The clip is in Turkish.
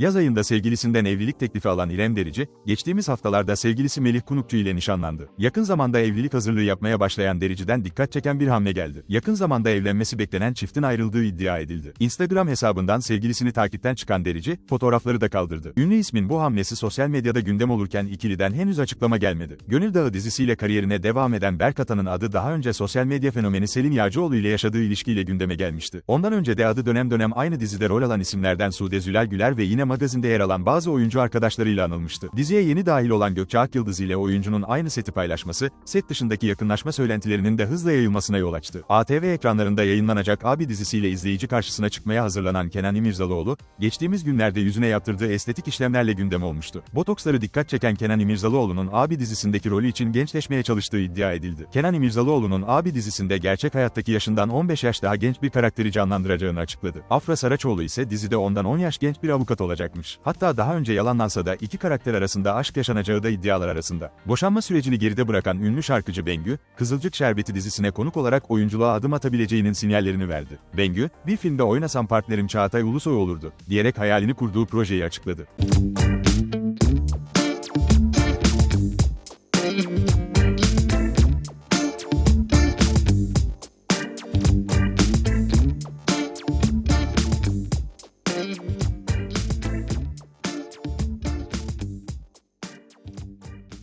Yaz ayında sevgilisinden evlilik teklifi alan İrem Derici, geçtiğimiz haftalarda sevgilisi Melih Kunukçu ile nişanlandı. Yakın zamanda evlilik hazırlığı yapmaya başlayan Derici'den dikkat çeken bir hamle geldi. Yakın zamanda evlenmesi beklenen çiftin ayrıldığı iddia edildi. Instagram hesabından sevgilisini takipten çıkan Derici, fotoğrafları da kaldırdı. Ünlü ismin bu hamlesi sosyal medyada gündem olurken ikiliden henüz açıklama gelmedi. Gönül Dağı dizisiyle kariyerine devam eden Berk Atan'ın adı daha önce sosyal medya fenomeni Selin Yağcıoğlu ile yaşadığı ilişkiyle gündeme gelmişti. Ondan önce de adı dönem dönem aynı dizide rol alan isimlerden Sude Zülal Güler ve yine magazinde yer alan bazı oyuncu arkadaşlarıyla anılmıştı. Diziye yeni dahil olan Gökçe Akyıldız ile oyuncunun aynı seti paylaşması, set dışındaki yakınlaşma söylentilerinin de hızla yayılmasına yol açtı. ATV ekranlarında yayınlanacak Abi dizisiyle izleyici karşısına çıkmaya hazırlanan Kenan İmirzalıoğlu, geçtiğimiz günlerde yüzüne yaptırdığı estetik işlemlerle gündem olmuştu. Botoksları dikkat çeken Kenan İmirzalıoğlu'nun Abi dizisindeki rolü için gençleşmeye çalıştığı iddia edildi. Kenan İmirzalıoğlu'nun Abi dizisinde gerçek hayattaki yaşından 15 yaş daha genç bir karakteri canlandıracağını açıkladı. Afra Saraçoğlu ise dizide ondan 10 yaş genç bir avukat olacakmış. Hatta daha önce yalanlansa da iki karakter arasında aşk yaşanacağı da iddialar arasında. Boşanma sürecini geride bırakan ünlü şarkıcı Bengü, Kızılcık Şerbeti dizisine konuk olarak oyunculuğa adım atabileceğinin sinyallerini verdi. Bengü, bir filmde oynasam partnerim Çağatay Ulusoy olurdu, diyerek hayalini kurduğu projeyi açıkladı.